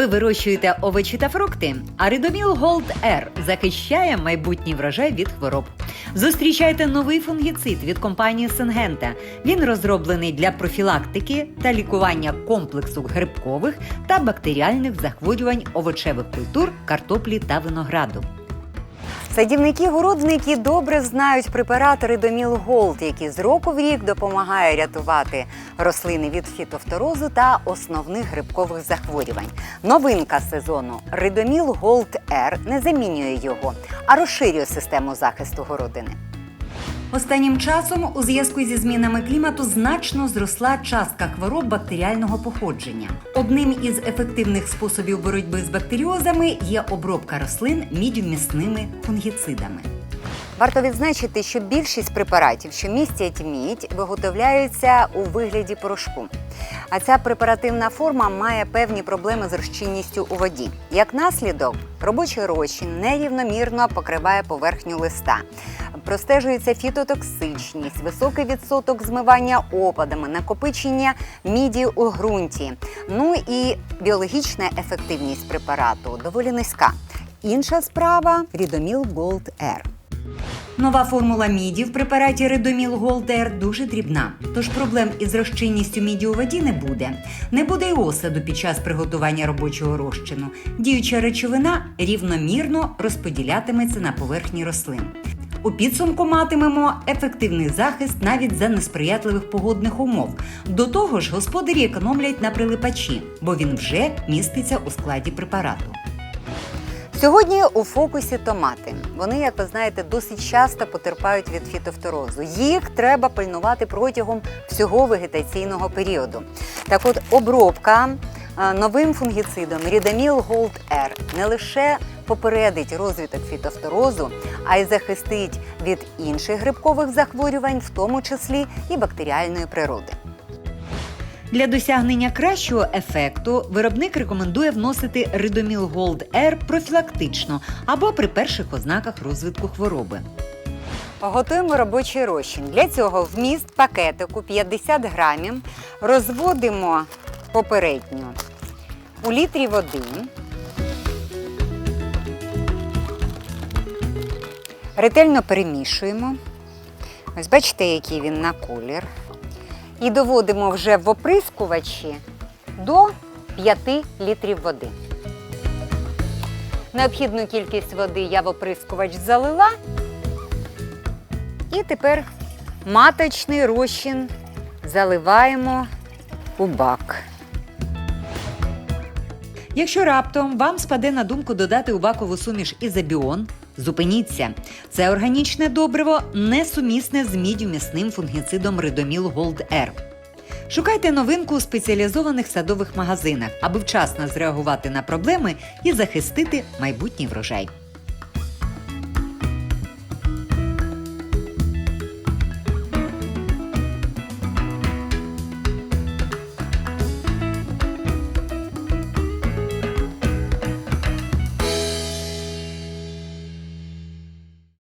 Ви вирощуєте овочі та фрукти, а Ридоміл Голд Р захищає майбутній врожай від хвороб. Зустрічайте новий фунгіцид від компанії Сингента. Він розроблений для профілактики та лікування комплексу грибкових та бактеріальних захворювань овочевих культур, картоплі та винограду. Садівники-городники добре знають препарат Ридоміл Голд, який з року в рік допомагає рятувати рослини від фітофторозу та основних грибкових захворювань. Новинка сезону Ридоміл Голд Р не замінює його, а розширює систему захисту городини. Останнім часом у зв'язку зі змінами клімату значно зросла частка хвороб бактеріального походження. Одним із ефективних способів боротьби з бактеріозами є обробка рослин мідьмісними фунгіцидами. Варто відзначити, що більшість препаратів, що містять мідь, виготовляються у вигляді порошку. А ця препаративна форма має певні проблеми з розчинністю у воді. Як наслідок, робочий розчин нерівномірно покриває поверхню листа. Простежується фітотоксичність, високий відсоток змивання опадами, накопичення міді у ґрунті. Ну і біологічна ефективність препарату доволі низька. Інша справа Рідоміл Gold R. Нова формула міді в препараті Редоміл Голдер дуже дрібна, тож проблем із розчинністю міді у воді не буде. Не буде й осаду під час приготування робочого розчину. Діюча речовина рівномірно розподілятиметься на поверхні рослин. У підсумку матимемо ефективний захист навіть за несприятливих погодних умов. До того ж, господарі економлять на прилипачі, бо він вже міститься у складі препарату. Сьогодні у фокусі томати. Вони, як ви знаєте, досить часто потерпають від фітофторозу. Їх треба пильнувати протягом всього вегетаційного періоду. Так от обробка е, новим фунгіцидом Рідаміл Gold R не лише попередить розвиток фітофторозу, а й захистить від інших грибкових захворювань, в тому числі і бактеріальної природи. Для досягнення кращого ефекту виробник рекомендує вносити Ридоміл Gold R профілактично або при перших ознаках розвитку хвороби. Готуємо робочий розчин. Для цього вміст пакетику 50 грамів розводимо попередньо у літрі води. Ретельно перемішуємо. Ось бачите, який він на колір і доводимо вже в оприскувачі до 5 літрів води. Необхідну кількість води я в оприскувач залила. І тепер маточний розчин заливаємо у бак. Якщо раптом вам спаде на думку додати у бакову суміш ізобіон, зупиніться. Це органічне добриво несумісне з мідьмісним фунгіцидом Ридоміл Голд Р. Шукайте новинку у спеціалізованих садових магазинах, аби вчасно зреагувати на проблеми і захистити майбутній врожай.